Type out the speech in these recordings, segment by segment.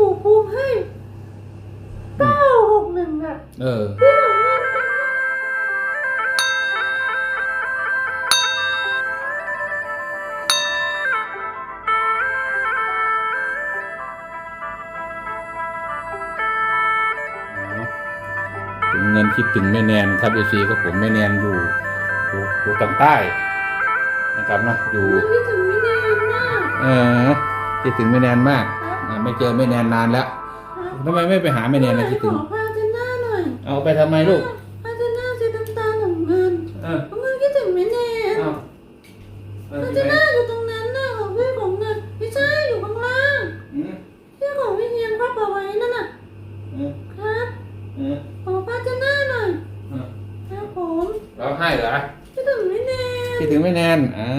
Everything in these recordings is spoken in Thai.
ปู่ภูมิให้เก้าหกหนึ่งอะเออ ที่หนูเงินถึงเงินคิดถึงแม่แนนครับเอซีก็ผมแม่แนนอยู่อยู่อยู่ทางใต้นะครับเนาะอยู่มันคิดถึงไม่แน่มาก เออคิดถึงแม่แนนมากอ่า ไม่เจอแม่แนนนานแล้วทำไมไม่ไปหาแม่แนนเลยคิดขถึงอพาเจน่าหน่อยเอาไปทำไมลูก พาเจน่าสีน้ำตาลของเงินเออของเงินคิดถึงไม่แน่เอาเออพาที่เจไหนน่าอยู่ตรงนั้นน่ะของพี่ของเงินไม่ใช่อยู่ข้างล่างอืมที่ของพี่เฮียนพับเอาไว้นั่นน่ะเออครับเออขอพาเจน่าหน่อยเออครับผมร้องไห้เหรอคิดถึงไม่แน่คิดถึงแม่แนนอ้า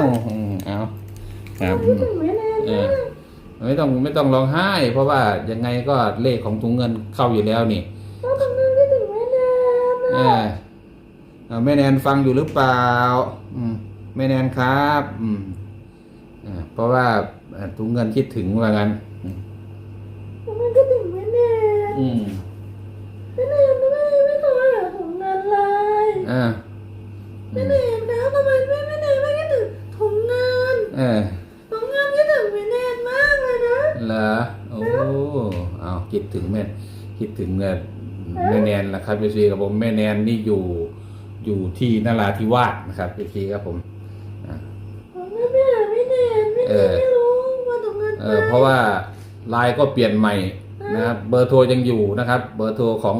วอืมเอาครับ คิดถึงไม่แน่เอมาอก ไม่ต้องไม่ต้องร้องไห้ เพราะว่ายังไงก็เลขของถุงเงินเข้าอยู่แล้วนี่แล้วตรงนั้นคิดถึงไม่แน่เอนะอเอาแม่แนนฟังอยู่หรือเปล่า อืมแม่แนนครับ อืมอ่าเพราะว่าเอ่อถุงเงินคิดถึงว่ากันอืมตรงนั้นคิดถึงไม่แน่อืมไม่แน่ไม่ไม่เคยหาถุงเงินเลย อ่าอื ไม่ ม แน่แล้วทำไมไม่ไม่แน่ไม่คิดถึงถุงเงิน เออ ถุงเงินคิดถึงไม่แน่มากเลยนะ เหรอโอ้เอาคิดถึงแม่คิด ถึงแม่แม่แนนนะครับพี่ซีกับผมแม่แนนนี่อยู่อยู่ที่นราธิวาสนะครับพี่ซีครับผมอ่าถุงเงินไม่แน่ไม่แน่ไม่เอแน่อไม่รู้ว่าถุงเงินเออเพราะว่าไลน์ก็เปลี่ยนใหม่นะครับเบอร์โทรยังอยู่นะครับ เบอร์โทรของ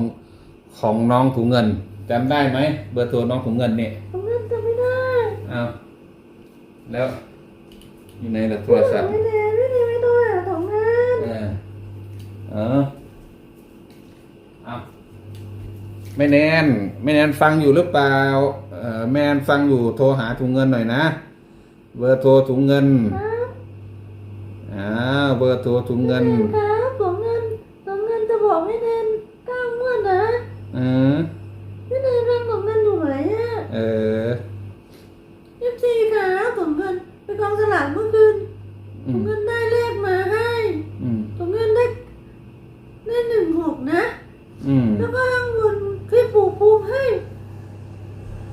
ของน้องถุงเงินจำได้ไหมเบอร์โทรน้องถุงเงินเนี่ยถุงเงินจำไม่ได้อ้าวแล้วอยู่ในโทรศัพท์ไม่แน่ไม่แน่ไม่ต้องหาถุงเงินเออเออเอา ไม่แนนไม่แนนฟังอยู่หรือเปล่าเออแม่แนนฟังอยู่โทรหาถุงเงินหน่อยนะ เบอร์โทรถุงเงินครับอ้าวเบอร์โทรถุงเงินครับถุงเงินถุงเงินจะบอกไม่แน่เก้างวดนะเออไม่แน่เรื่องถุงเงินอยู่ไหนอะเออยี่สิบสี่ครับถุงเงินไปกองสลากเมื่อคืนอืถุงมเงินได้เลขมาให้อืมถุงเงินได้ได้หนึ่งหกนะ อืมแล้วก็ข้างบนที่ปู่ภูมิให้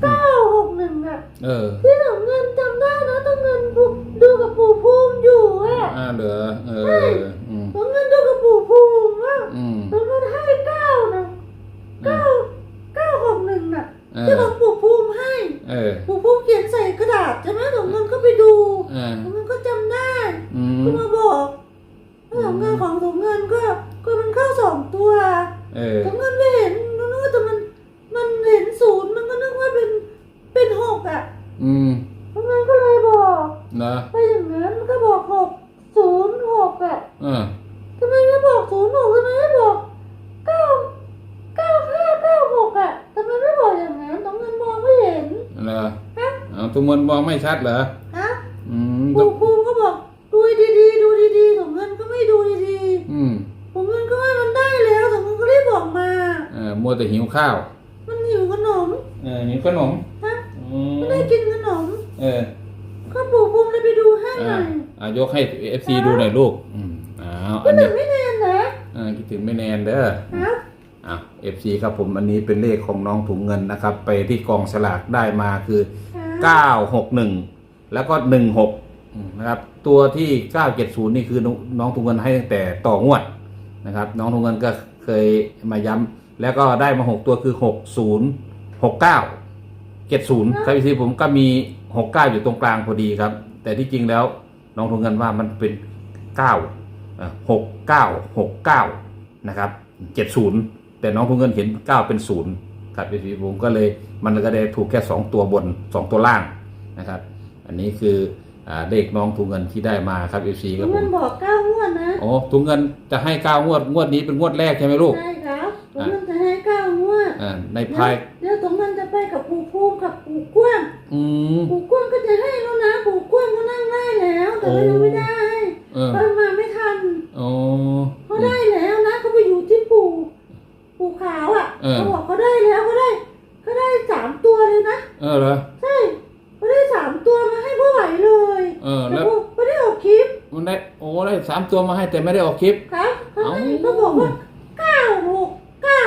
เก้าหกหนึ่งอะ เออที่ถุงเงินจำได้นะถุงเงินปู่ดูกับปู่ภูมิอยู่อะอ่าเหรอเอออืมถุงเงินดูกับปู่ภูมิอะอืมถุงเงินให้เก้านะเก้าเก้าหกหนึ่งอะเอที่อของปู่ภูมิให้เออปู่ภูมิเขียนใส่กระดาษใช่ไหมถุงเงินก็ไปดู อะอืมถุงเงินก็เลยบอกเนอะไปอย่างนั้นก็บอกหกศูนย์หกอะเออทำไมไม่บอกศูนย์หกทำไมไม่บอกเก้าเก้าห้าเก้าหกอะทำไมไม่บอกอย่างนั้นถุงเงินมองไม่เห็นเหรอฮะเอาทุกคนมองไม่ชัดเหรอฮะอืมต้อปู่งภูมิก็บอกดูดีๆดูดีๆถุงเงินก็ไม่ดูดีอืมๆถุงเงินก็ว่ามันได้แล้วถุงเงินก็รีบบอกมาเออมัวแต่หิวข้าว มันหิวขนมเออหิวขนม ออก็ปู่ภูมิเลยไปดูให้หอ่าน่อยอ่ายกให้เอฟซีดูหน่อยลูกอืมอ้าวก็อันหนี้นึ่งไม่แน่นะอ่าคิดถึงแม่แนนเด้อครับอะเอฟซีครับผมอันนี้เป็นเลขของน้องถุงเงินนะครับ ไปที่กองสลากได้มาคือ961แล้วก็16นะครับ ตัวที่970นี่คือน้องน้องถุงเงินให้ตั้งแต่ต่องวดนะครับ น้องถุงเงินก็เคยมาย้ำแล้วก็ได้มา6ตัวคือ60 69 70ครับพี่ผมก็มี 69อยู่ตรงกลางพอดีครับ แต่ที่จริงแล้วน้องถุงเงินว่ามันเป็น9อะ69 69นะครับ70แต่น้องถุงเงินเห็น9เป็น0ครับพี่ผมก็เลยมันก็ได้ถูกแค่2ตัวบน2ตัวล่างนะครับ อันนี้คืออ่าเลขน้องถุงเงินที่ได้มาครับเอฟซีคถุรับงผเงินมบอกเก้างวดนะโอ้ถุงเงินจะให้เก้างวดงวดนี้เป็นงวดแรกใช่ไหมลูกใช่ครับถุงเงินจะให้เก้างวดอ่าในเดี๋ยวพาย ปู่กว้างอืม ปู่กว้างก็จะให้แล้วนะ ปู่กว้างก็นั่งได้แล้ว แต่ว่ายังไม่ได้เออเพราะมาไม่ทันโอ้เขาได้แล้วนะเขาไปอยู่ที่ปู่ปู่ขาวอะเออ เขาบอกเขาได้แล้วเขาได้เขาได้สามตัวเลยนะเออเหรอใช่เขาได้สามตัวมาให้พ่อไหวเลยเออ แต่แล้วพ่อไม่ได้ออกคลิปมันได้โอ้ได้สามตัวมาให้แต่ไม่ได้ออกคลิป ครับเขาเอ้าให้เขาบอกว่าเก้าหกเก้า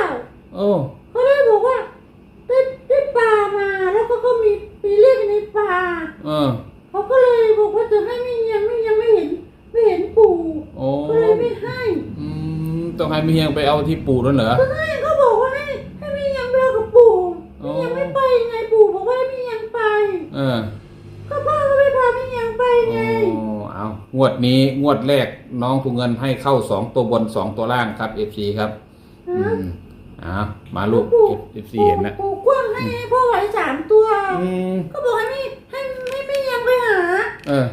โอ้ เขาได้บอกว่าได้ได้ปลามาแล้วก็ก็มีมีเลขในปลา เออ เขาก็เลยบอกว่าจะให้ไม่ยังไม่ยังไม่เห็น ไม่เห็นปู่ โอ้ ก็เลยไม่ให้ อืมต้องให้มี เฮียงไปเอาที่ปู่นั่นเหรอก็ให้เขาบอกว่าให้ให้ไม่ยังไปเอากับปู่อ๋อไม่ยังไม่ไปไงปู่บอกว่าให้ไม่ยังไป เออก็พ่อก็ไม่พาไม่ยังไปไงโอ้เอางวดนี้งวดแรกน้องถุงเงินให้เข้าสองตัวบนสองตัวล่างครับเอฟซีครับ อืมอ่ามาลูกปู่ เอฟซีเห็นนะปู่กว้างให้พ่อไหวสามตัว อืมก็บอกให้ไม่ให้ไม่ไม่ยังไปหา เออ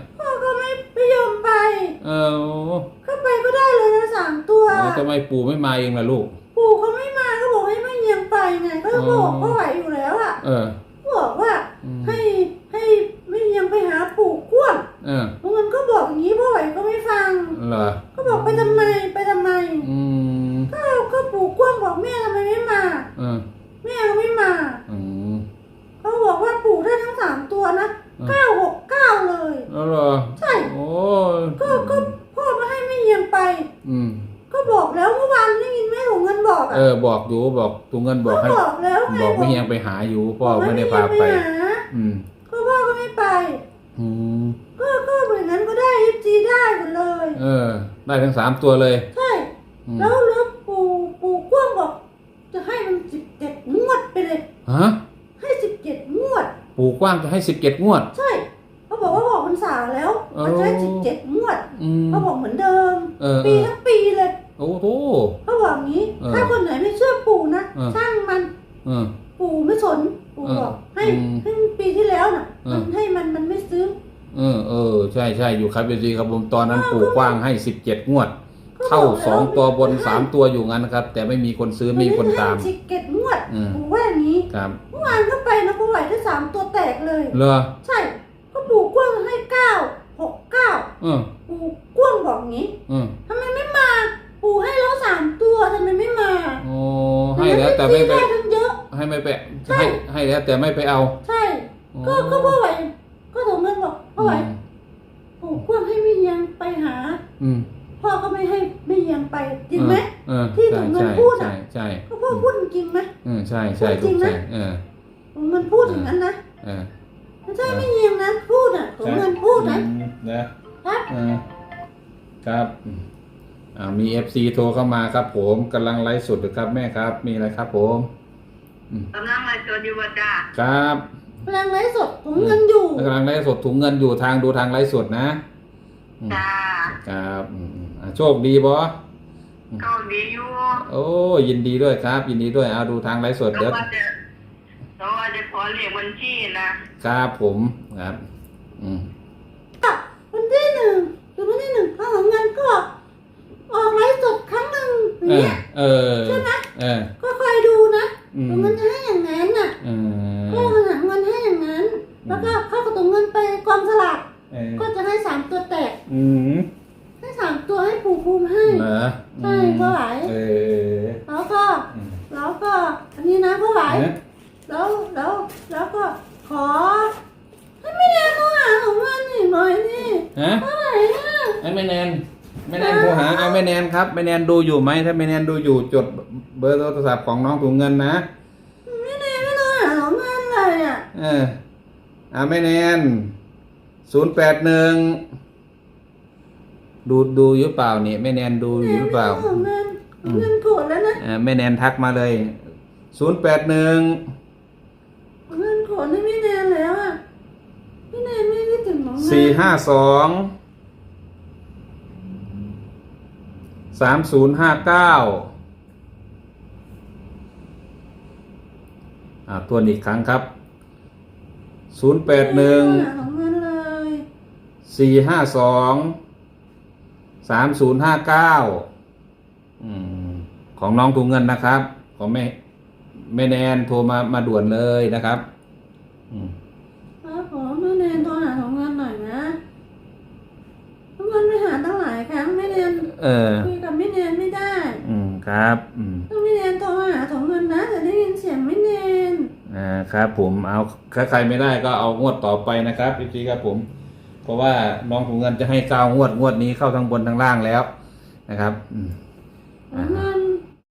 ทำไมปู่ไม่มาเองล่ะลูก ปู่เขาไม่มาก็บอกให้ไม่ยังไปไงก็อ๋อบอกพ่อไหวอยู่แล้วอะเออบอกว่าอืมให้ให้ไม่ยังไปหาปู่กว้างเออมันก็บอกอย่างนี้พ่อไหวก็ไม่ฟังเหรอ ก็บอกไปทำไมไปทำไม อืม ก็ก็ปู่กว้างบอกแม่ทำไมไม่มา เออ แม่ก็ไม่มา อืม เขาบอกว่าปู่ได้ทั้งสามตัวนะ อ่า เก้าหกเก้าเลย แล้วเหรอ ใช่ โอ้ ก็ก็พ่อไม่ให้ไม่ยังไป อืม ก็บอกแล้วเมื่อวานได้ยินแม่ถุง เงินบอกเออะอบอกอยู่บอกถุงเงินบอกให้ก็บอกแล้วไงบอกไม่เฮียงไปหาอยู่พ่อไม่ได้พาไปหาอืมก็พ่อก็ไม่ไปอืมก็ก็เหมือนนั้นก็ได้ยิจีได้หมดเลย เออ ได้ทั้งสามตัวเลย ใช่อืมแล้วแล้วปู่ปู่กว้างบอก จะให้มันสิบเจ็ดงวดไปเลยฮะให้สิบเจ็ดงวด ปู่กว้างจะให้สิบเจ็ดงวด ใช่เขาบอกว่าบอกพรรษาแล้วเออมันจะให้สิบเจ็ดงวดอืมเขาบอกเหมือนเดิมเออเอปีอทั้งปีเลย โอ้โห เขาบอกอย่างนี้ เออถ้าคนไหนไม่เชื่อปู่นะเออ ช่างมันเออ ปู่ไม่สนปู่เออบอกให้อืมให้ปีที่แล้วน่ะเออ มันให้มันมันไม่ซื้อ เออเออใช่ใช่อยู่ครับเอซีครับผมตอนนั้นปู่กว้างให้สิบเจ็ดงวดก็เข้าบอกแล้วสองตัวบนไม่ให้สามตัวอยู่งั้นนะครับ แต่ไม่มีคนซื้อไม่มีคนตาม สิบเจ็ดงวดอืม ปู่ว่าอย่างนี้ครับเมื่อวานก็ไปนะปู่ไหวได้สามตัวแตกเลย เหรอใช่ ก็ปู่กว้างให้เก้าหกเก้าเออปู่กว้างบอกงี้ เออ ทำไมไม่มา ปู่ให้แล้วสามตัวทำไมไม่มา โอ้ให้ แล้วแต่ไม่ไปได้ทั้งเยอะ ให้ไม่ไปให้ให้แล้วแต่ไม่ไปเอาใช่ ก็ก็พ่อไหวก็ถงเงินบอกพ่อไหวปู่กว้างให้ไม่ยังไปหา อืมพ่อก็ไม่ให้ไม่ยังไปจริงไหม เออที่ใช่ถุงเงินใช่พูดอะ ใช่ใช่ก็พ่อพูดจริงไหมเออใช่ใช่พูลูดจริกงนะใช่เออถุงเงินพูดอย่างนั้นนะเออ ไม่ใช่ไม่ยังนั้นพูดอะถุงเงินพูดนะ อืมนะครับ เออครับอื มอ่ามีเอฟซีโทรเข้ามาครับผมกำลังไลฟ์สดอยู่ครับแม่ครับ มีอะไรครับผมกำลังมาจดอยู่ว่าจ้าครับพลังไร้สดถุงเงินอยู่กำลังไลฟ์สดถุงเงินอยู่ทางดูทางไลฟ์สดนะอืมจ้าครับอืมอืมอ่าโชคดีบอก็ดีอยู่โอ้ยินดีด้วยครับ ยินดีด้วยเอาดูทางไลฟ์สดแต่เดี๋ยวว่าจะแต่ว่าจะขอเรียกบัญชีนะครับผมครับ อืม วันที่หนึ่งถึงวันที่หนึ่งพลังเงินก็ออกไร้สดครั้งหนึ่งอย่าง เออเงี้ยเออใช่ไหมเออ ก็คอยดูนะอืมถุงเงินให้อย่างนั้นน่ะเอก็อหาเงินให้อย่างนั้นแล้วก็เข้ากับถุงเงินไปกองสลากเออก็จะให้สามตัวแตก อืมให้สามตัวให้ปู่ภูมิให้ เหรอใช่พ่อไหว เออแล้วก็ อืมแล้วก็ อันนี้นะพ่อไหวเอ๊ะแล้วแล้วแล้วก็ขอให้ไม่แนนโทรหาของมันนี่หน่อยนี่ฮะเท่าไหร่อะไอ้แม่แนน แม่แนนโทรหาไอ้แม่แนนครับแม่แนนดูอยู่ไหมถ้าแม่แนนดูอยู่จดเบอร์โทรศัพท์ของน้องถุงเงินนะไม่แนนไม่โทรหาของมันเลยอะเอออ่าแม่แนนศูนย์แปดหนึ่งดูดูอยู่เปล่าเนี่ยแม่แนนดูอยู่หรือเปล่าของเงินของเงินโกรธแล้วนะอ่าแม่แนนทักมาเลยศูนย์แปดหนึ่งของเงินโกรธให้ไม่แนนแล้วอะไม่แนนไม่ได้ถึงของเงินสี่ห้าสอง สามศูนย์ห้าเก้าอ่าตัวอีกครั้งครับศูนย์แปดหนึ่งไม่ได้โทรหาของเงินเลยสี่ห้าสองสามศูนย์ห้าเก้าของน้องถุงเงินนะครับ ของแม่แม่แนนโทรมามาด่วนเลยนะครับ อืม เออคุยกับไม่แนนไม่ได้ อืมครับ อืมต้องไม่แนนโทรหาของเงินนะแต่ได้ยินเสียงไม่แนนอ่าครับผมเอาถ้าใครไม่ได้ก็เอางวดต่อไปนะครับพี่จีครับผม เพราะว่าน้องถุงเงินจะให้เก้างวดงวดนี้เข้าทั้งบนทั้งล่างแล้วนะครับ อืม